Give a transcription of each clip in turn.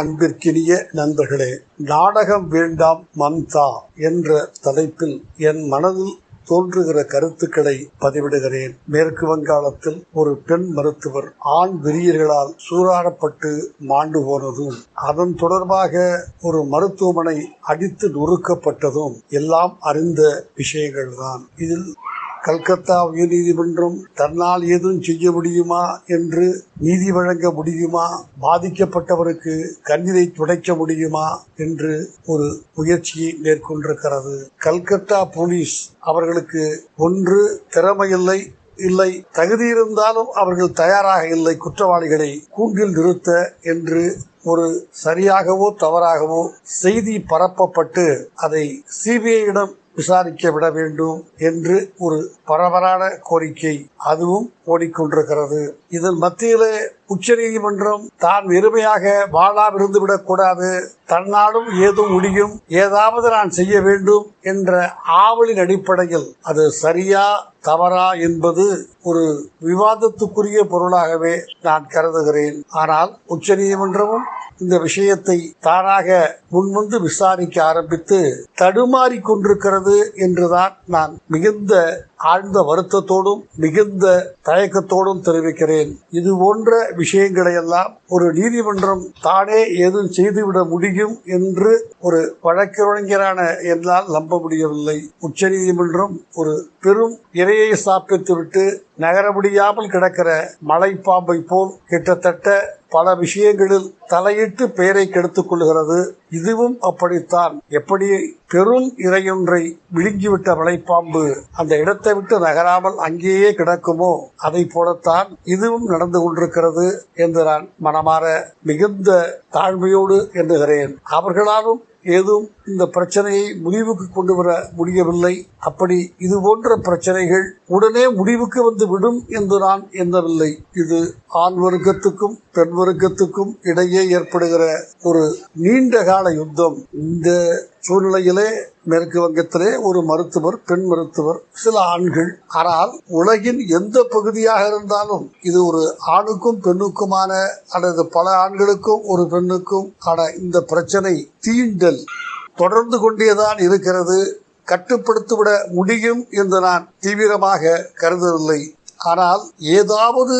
அன்பிற்கினிய நண்பர்களே நாடகம் வேண்டாம் மம்தா என்ற தலைப்பில் என் மனதில் தோன்றுகிற கருத்துக்களை பதிவிடுகிறேன். மேற்கு வங்காளத்தில் ஒரு பெண் மருத்துவர் ஆண் வெறியர்களால் சூறாடப்பட்டு மாண்டு போனதும் அதன் தொடர்பாக ஒரு மருத்துவமனை அடித்து நொறுக்கப்பட்டதும் எல்லாம் அறிந்த விஷயங்கள்தான். இதில் கல்கத்தா உயர்நீதிமன்றம் தன்னால் ஏதும் செய்ய முடியுமா என்று நீதி வழங்க முடியுமா? பாதிக்கப்பட்டவருக்கு கண்ணீரை துடைக்க முடியுமா? என்று ஒரு முயற்சியை மேற்கொண்டிருக்கிறது. கல்கத்தா போலீஸ் அவர்களுக்கு ஒன்று திறமையில்லை இல்லை தகுதி இருந்தாலும் அவர்கள் தயாராக இல்லை குற்றவாளிகளை கூண்டில் நிறுத்த என்று ஒரு சரியாகவோ தவறாகவோ செய்தி பரப்பப்பட்டு அதை சிபிஐயிடம் விசாரிக்க விட வேண்டும் என்று ஒரு பரவலான கோரிக்கை அதுவும் ஓடிக்கொண்டிருக்கிறது. இதன் மத்தியிலே உச்சநீதிமன்றம் தான் வெறுமையாக வாழாவிருந்து விடக்கூடாது. தன்னாலும் ஏதும் முடியும் ஏதாவது நான் செய்ய வேண்டும் என்ற ஆவலின் அடிப்படையில் அது சரியா தவறா என்பது ஒரு விவாதத்துக்குரிய பொருளாகவே நான் கருதுகிறேன். ஆனால் உச்ச நீதிமன்றமும் இந்த விஷயத்தை தானாக முன்வந்து விசாரிக்க ஆரம்பித்து தடுமாறி கொண்டிருக்கிறது என்றுதான் நான் மிகுந்த ஆழ்ந்த வருத்தத்தோடும் மிகுந்த தயக்கத்தோடும் தெரிவிக்கிறேன். இது போன்ற விஷயங்களை எல்லாம் ஒரு நீதிமன்றம் தானே ஏதும் செய்துவிட முடியும் என்று ஒரு வழக்கறிஞரான என்னால் நம்ப முடியவில்லை. உச்ச நீதிமன்றம் ஒரு பெரும் இரையை சாப்பித்துவிட்டு நகர முடியாமல் கிடக்கிற மலைப்பாம்பை போல் கிட்டத்தட்ட பல விஷயங்களில் தலையிட்டு பெயரை கெடுத்துக் கொள்கிறது. இதுவும் அப்படித்தான். எப்படி பெரும் இறையொன்றை விழுங்கிவிட்ட வலைப்பாம்பு அந்த இடத்தை விட்டு நகராமல் அங்கேயே கிடக்குமோ அதை போலத்தான் இதுவும் நடந்து கொண்டிருக்கிறது என்று நான் மனமாற மிகுந்த தாழ்மையோடு எண்ணுகிறேன். அவர்களாலும் ஏதும் இந்த பிரச்சனையை முடிவுக்கு கொண்டு வர முடியவில்லை. அப்படி இது போன்ற பிரச்சனைகள் உடனே முடிவுக்கு வந்து விடும் என்று நான் எண்ணவில்லை. இது ஆண் வர்க்கத்துக்கும் பெண் வர்க்கத்துக்கும் இடையே ஏற்படுகிற ஒரு நீண்ட கால யுத்தம். இந்த சூழ்நிலையிலே மேற்கு வங்கத்திலே ஒரு மருத்துவர் பெண் மருத்துவர் சில ஆண்கள். ஆனால் உலகின் எந்த பகுதியாக இருந்தாலும் இது ஒரு ஆணுக்கும் பெண்ணுக்குமான அல்லது பல ஆண்களுக்கும் ஒரு பெண்ணுக்கும் ஆன இந்த பிரச்சனை தீண்டல் தொடர்ந்து கொண்டேதான் இருக்கிறது. கட்டுப்படுத்திவிட முடியும் என்று நான் தீவிரமாக கருதவில்லை. ஆனால் ஏதாவது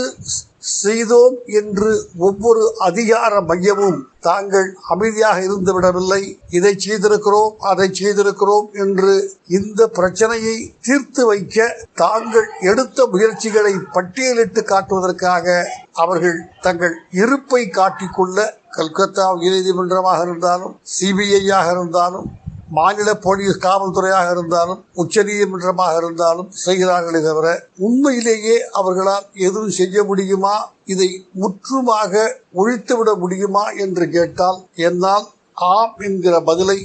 செய்தோம் என்று ஒவ்வொரு அதிகார மையமும் தாங்கள் அமைதியாக இருந்து விடவில்லை இதை செய்திருக்கிறோம் அதை செய்திருக்கிறோம் என்று இந்த பிரச்சனையை தீர்த்து வைக்க தாங்கள் எடுத்த முயற்சிகளை பட்டியலிட்டு காட்டுவதற்காக அவர்கள் தங்கள் இருப்பை காட்டிக்கொள்ள கல்கத்தா உயர்நீதிமன்றமாக இருந்தாலும் சிபிஐயாக இருந்தாலும் மாநில போலீஸ் காவல்துறையாக இருந்தாலும் உச்சநீதிமன்றமாக இருந்தாலும் செய்கிறார்களே தவிர உண்மையிலேயே அவர்களால் எதுவும் செய்ய முடியுமா? இதை முற்றுமாக ஒழித்துவிட முடியுமா என்று கேட்டால் என்னால் ஆம் என்கிற பதிலை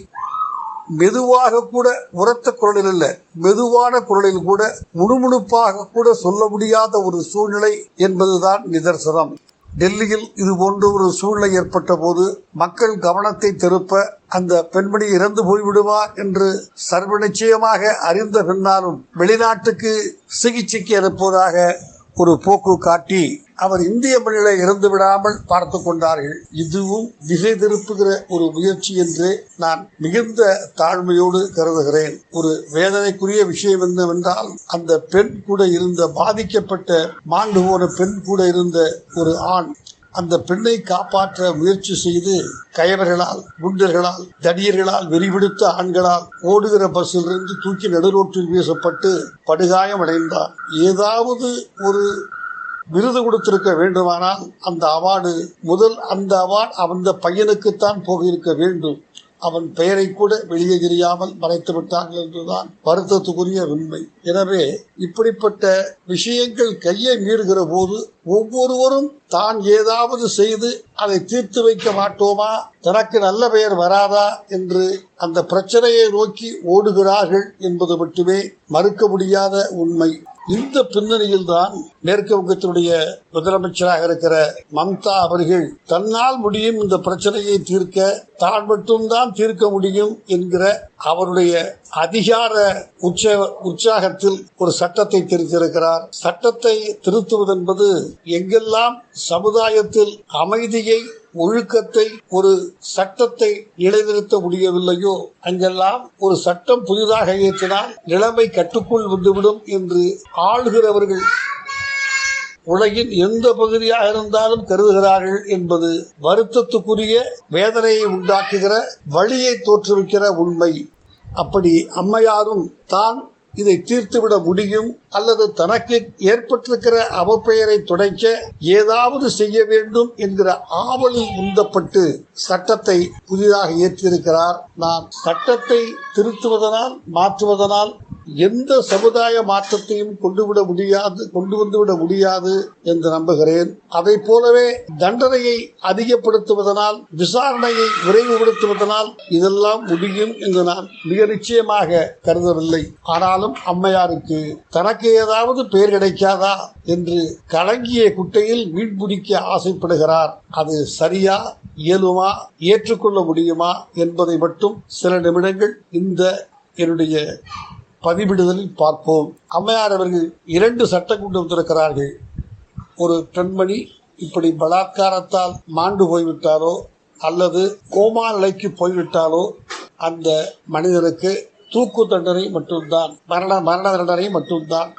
மெதுவாக கூட உரத்த குரலில் அல்ல மெதுவான குரலில் கூட முணுமுணுப்பாக கூட சொல்ல முடியாத ஒரு சூழ்நிலை என்பதுதான் நிதர்சனம். டெல்லியில் இது போன்ற ஒரு சூழ்நிலை ஏற்பட்ட போது மக்கள் கவனத்தை திருப்ப அந்த பெண்மணி இறந்து போய்விடுவா என்று சர்வ நிச்சயமாக அறிந்த பின்னாலும் வெளிநாட்டுக்கு சிகிச்சைக்கு அனுப்புவதாக ஒரு போக்கு காட்டி அவர் இந்திய மண்ணிலே இறந்து விடாமல் பார்த்து கொண்டார்கள். இதுவும் திசை திருப்புகிற ஒரு முயற்சி என்று நான் மிகுந்த தாழ்மையோடு கருதுகிறேன். ஒரு வேதனைக்குரிய விஷயம் என்னவென்றால் அந்த பெண் கூட இருந்த பாதிக்கப்பட்ட மாண்டு போன பெண் கூட இருந்த ஒரு ஆண் அந்த பெண்ணை காப்பாற்ற முயற்சி செய்து கயவர்களால் குண்டர்களால் தடியர்களால் வெறிபிடித்த ஆண்களால் ஓடுகிற பஸ்ஸிலிருந்து தூக்கி நடுரோட்டில் வீசப்பட்டு படுகாயம் அடைந்தார் ஏதாவது ஒரு விருது கொடுத்திருக்க வேண்டுமானால் அந்த அவார்டு முதல் அந்த அவார்டு அந்த பையனுக்குத்தான் போக வேண்டும். அவன் பெயரை கூட வெளியே தெரியாமல் மறைத்து விட்டார்கள் என்றுதான் வருத்தத்துக்குரிய உண்மை. எனவே இப்படிப்பட்ட விஷயங்கள் கையை மீறுகிற போது ஒவ்வொருவரும் தான் ஏதாவது செய்து அதை தீர்த்து வைக்க மாட்டோமா? தனக்கு நல்ல பெயர் வராதா என்று அந்த பிரச்சனையை நோக்கி ஓடுகிறார்கள் என்பது மட்டுமே மறுக்க முடியாத உண்மை. இந்த பின்னணியில் தான் மேற்கு வங்கத்தினுடைய முதலமைச்சராக இருக்கிற மம்தா அவர்கள் தன்னால் முடியும் இந்த பிரச்சனையை தீர்க்க தான் மட்டும்தான் தீர்க்க முடியும் என்கிற அவருடைய அதிகார உச்ச உற்சாகத்தில் ஒரு சட்டத்தை திருத்திருக்கிறார் சட்டத்தை திருத்துவது என்பது எங்கெல்லாம் சமுதாயத்தில் அமைதியை ஒழுக்கத்தை ஒரு சட்டத்தை நிலைநிறுத்த முடியவில்லையோ அங்கெல்லாம் ஒரு சட்டம் புதிதாக இயற்றினால் நிலைமை கட்டுக்குள் வந்துவிடும் என்று ஆளுகிறவர்கள் உலகின் எந்த பகுதியாக இருந்தாலும் கருதுகிறார்கள் என்பது வருத்தத்துக்குரிய வேதனையை உண்டாக்குகிற வழியை தோற்றுவிக்கிற உண்மை. அப்படி அம்மையாரும் தான் இதை தீர்த்துவிட முடியும் அல்லது தனக்கு ஏற்பட்டிருக்கிற அவப்பெயரை துடைக்க ஏதாவது செய்ய வேண்டும் என்கிற ஆவலில் உந்தப்பட்டு சட்டத்தை புதிதாக இயற்றியிருக்கிறார். நான் சட்டத்தை திருத்துவதனால் மாற்றுவதனால் எந்த சமுதாய மாற்றத்தையும் கொண்டுவிட முடியாது கொண்டு வந்துவிட முடியாது என்று நம்புகிறேன். அதை போலவே தண்டனையை அதிகப்படுத்துவதனால் விசாரணையை விரைவுபடுத்துவதனால் இதெல்லாம் முடியும் என்று நான் மிக நிச்சயமாக கருதவில்லை. ஆனாலும் அம்மையாருக்கு தனக்கு ஏதாவது பெயர் கிடைக்காதா என்று கலங்கிய குட்டையில் மீன் பிடிக்க ஆசைப்படுகிறார். அது சரியா இயலுமா ஏற்றுக்கொள்ள முடியுமா என்பதை மட்டும் சில நிமிடங்கள் இந்த என்னுடைய பதிவிடுதலில் பார்ப்போம். அம்மையார் அவர்கள் இரண்டு சட்டம் கொண்டு வந்திருக்கிறார்கள். ஒரு பெண்மணி இப்படி பலாத்காரத்தால் மாண்டு போய்விட்டாரோ அல்லது கோமா நிலைக்கு போய்விட்டாலோ அந்த மனிதனுக்கு தூக்கு தண்டனை மட்டும்தான் மரண மரண தண்டனை மட்டும்தான்.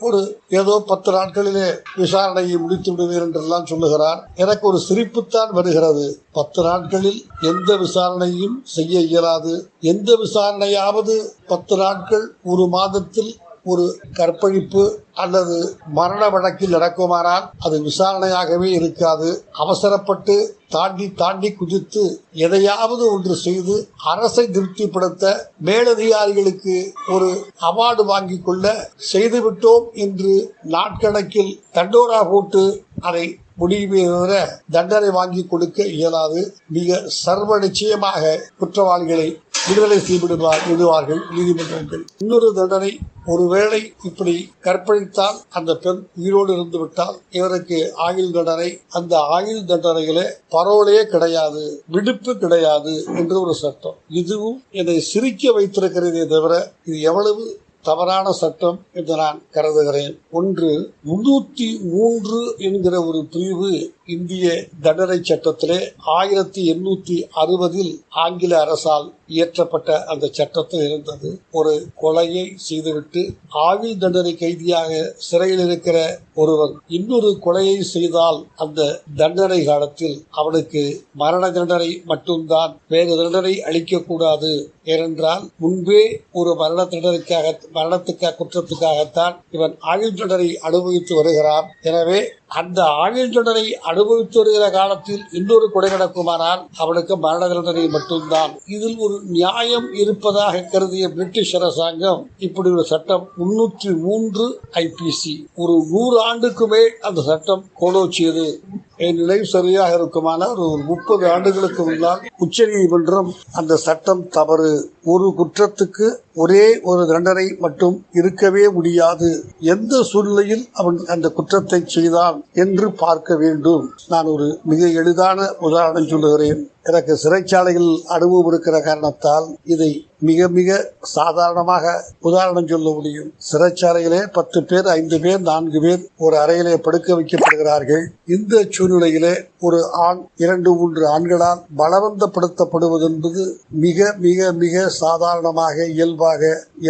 ஒரு ஏதோ பத்து நாட்களிலே விசாரணையை முடித்து விடுவீர் என்றெல்லாம் சொல்லுகிறார். எனக்கு ஒரு சிரிப்புத்தான் வருகிறது. பத்து நாட்களில் எந்த விசாரணையும் செய்ய இயலாது. எந்த விசாரணையாவது பத்து நாட்கள் ஒரு மாதத்தில் ஒரு கற்பழிப்பு அல்லது மரண வழக்கில் நடக்குமானால் அது விசாரணையாகவே இருக்காது. அவசரப்பட்டு தாண்டி தாண்டி குதித்து எதையாவது ஒன்று செய்து அரசை திருப்திப்படுத்த மேலதிகாரிகளுக்கு ஒரு அவார்டு வாங்கிக் கொள்ள செய்துவிட்டோம் என்று நாட்கணக்கில் தண்டோரா போட்டு அதை முடியுமே தவிர தண்டனை வாங்கி கொடுக்க இயலாது. மிக சர்வ நிச்சயமாக குற்றவாளிகளை விடுதலை செய்துவிடுவார் விடுவார்கள் நீதிமன்றங்கள். இன்னொரு தண்டனை ஒருவேளை இப்படி கற்பழித்தால் அந்த பெண் உயிரோடு இருந்து விட்டால் இவருக்கு ஆயுள் தண்டனை அந்த ஆயுள் தண்டனைகளே பரோலே கிடையாது விடுப்பு கிடையாது என்று ஒரு சட்டம். இதுவும் என்னை சிரிக்க வைத்திருக்கிறதே தவிர இது எவ்வளவு தவறான சட்டம் என்று நான் கருதுகிறேன். ஒன்று முன்னூத்தி மூன்று என்கிற ஒரு பிரிவு இந்திய தண்டனை சட்டத்திலே ஆயிரத்தி எண்ணூத்தி அறுபதில் ஆங்கில அரசால் இயற்றப்பட்ட அந்த சட்டத்தில் இருந்தது. ஒரு கொலையை செய்துவிட்டு ஆயுள் தண்டனை கைதியாக சிறையில் இருக்கிற ஒருவன் இன்னொரு கொலையை செய்தால் அந்த தண்டனை காலத்தில் அவனுக்கு மரண தண்டனை மட்டும்தான் வேறு தண்டனை அளிக்கக்கூடாது ஏனென்றால் முன்பே ஒரு மரண தண்டனைக்காக மரணத்துக்காக குற்றத்துக்காகத்தான் இவன் ஆயுள் தண்டனை அனுபவித்து வருகிறான். எனவே அந்த ஆயுள் தண்டனை அனுபவித்து வருகிற காலத்தில் இன்னொரு கொலை நடக்குமானால் அவளுக்கு மரண தண்டனை மட்டும்தான். இதில் ஒரு நியாயம் இருப்பதாக கருதிய பிரிட்டிஷ் அரசாங்கம் இப்படி ஒரு சட்டம் முன்னூற்றி மூன்று ஐபிசி ஒரு நூறு ஆண்டுக்கு மேல் அந்த சட்டம் கோலோச்சியது என் நினைவு சரியாக இருக்குமானால் ஒரு முப்பது ஆண்டுகளுக்கு முன்னால் உச்ச நீதிமன்றம் அந்த சட்டம் தவறு. ஒரு குற்றத்துக்கு ஒரே ஒரு தண்டனை மட்டும் இருக்கவே முடியாது. எந்த சூழ்நிலையில் அவன் அந்த குற்றத்தை செய்தான் என்று பார்க்க வேண்டும். நான் ஒரு மிக எளிதான உதாரணம் சொல்லுகிறேன். எனக்கு சிறைச்சாலையில் அனுபவம் இருக்கிற காரணத்தால் இதை மிக மிக சாதாரணமாக உதாரணம் சொல்ல முடியும். சிறைச்சாலையிலே பத்து பேர் ஐந்து பேர் நான்கு பேர் ஒரு அறையிலே படுக்க வைக்கப்படுகிறார்கள். இந்த சூழ்நிலையிலே ஒரு ஆண் இரண்டு மூன்று ஆண்களால் பலவந்தப்படுத்தப்படுவது என்பது மிக மிக மிக சாதாரணமாக இயல்பாக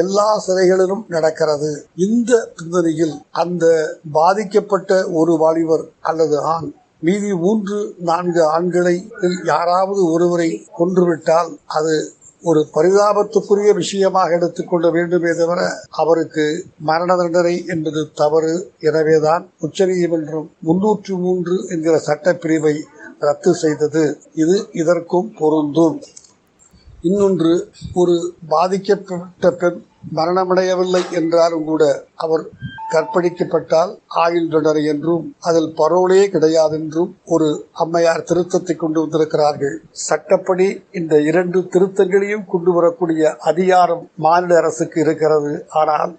எல்லா சிறைகளிலும் நடக்கிறது. இந்த பின்னணியில் அந்த பாதிக்கப்பட்ட ஒரு வாலிபர் அல்லது ஆண் மீதி மூன்று நான்கு ஆண்களை யாராவது ஒருவரை கொன்றுவிட்டால் அது ஒரு பரிதாபத்துக்குரிய விஷயமாக எடுத்துக்கொள்ள வேண்டுமே தவிர அவருக்கு மரண தண்டனை என்பது தவறு. எனவேதான் உச்சநீதிமன்றம் முன்னூற்றி மூன்று என்கிற சட்டப்பிரிவை ரத்து செய்தது. இது இதற்கும் பொருந்தும். இன்னொன்று ஒரு பாதிக்கப்பட்ட பெண் மரணமடையவில்லை என்றாலும் கூட அவர் கற்பழிக்கப்பட்டால் ஆயுள் தொடரை என்றும் அதில் பரோலே கிடையாது என்றும் ஒரு அம்மையார் திருத்தத்தை கொண்டு வந்திருக்கிறார்கள். சட்டப்படி இந்த இரண்டு திருத்தங்களையும் கொண்டு வரக்கூடிய அதிகாரம் மாநில அரசுக்கு இருக்கிறது. ஆனால்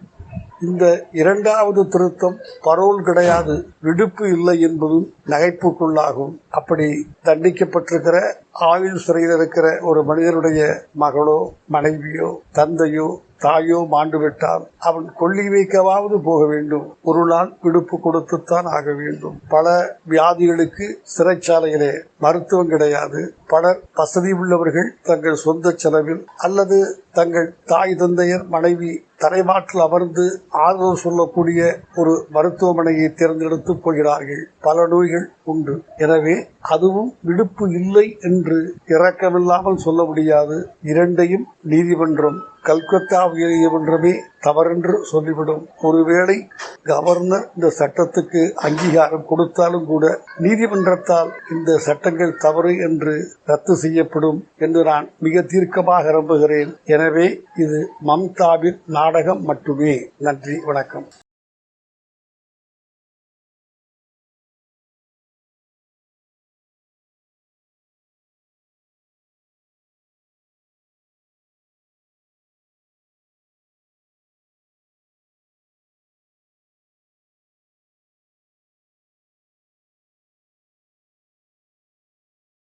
இந்த இரண்டாவது திருத்தம் பரோல் கிடையாது. விடுப்பு இல்லை என்பதும் நகைப்புக்குள்ளாகும். அப்படி தண்டிக்கப்பட்டிருக்கிற ஆயுள் சிறையில் இருக்கிற ஒரு மனிதனுடைய மகளோ மனைவியோ தந்தையோ தாயோ மாண்டு விட்டால் அவன் கொல்லி வைக்கவாவது போக வேண்டும். ஒரு நாள் விடுப்பு கொடுத்துத்தான் ஆக வேண்டும். பல வியாதிகளுக்கு சிறைச்சாலையிலே மருத்துவம் கிடையாது. பலர் வசதி உள்ளவர்கள் தங்கள் சொந்த செலவில் அல்லது தங்கள் தாய் தந்தையர் மனைவி தரைமாற்றில் அமர்ந்து ஆதரவு சொல்லக்கூடிய ஒரு மருத்துவமனையை தேர்ந்தெடுத்து போகிறார்கள். பல நோய்கள் உண்டு. எனவே அதுவும் விடுப்பு இல்லை என்று இரக்கமில்லாமல் சொல்ல முடியாது. இரண்டையும் நீதிமன்றம் கல்கத்தா உயர் நீதிமன்றமே தவறென்று சொல்லிவிடும். ஒருவேளை கவர்னர் இந்த சட்டத்துக்கு அங்கீகாரம் கொடுத்தாலும் கூட நீதிமன்றத்தால் இந்த சட்டங்கள் தவறு என்று ரத்து செய்யப்படும் என்று நான் மிக தீர்க்கமாக நம்புகிறேன். எனவே இது மம்தாவின் நாடகம் மட்டுமே. நன்றி வணக்கம்.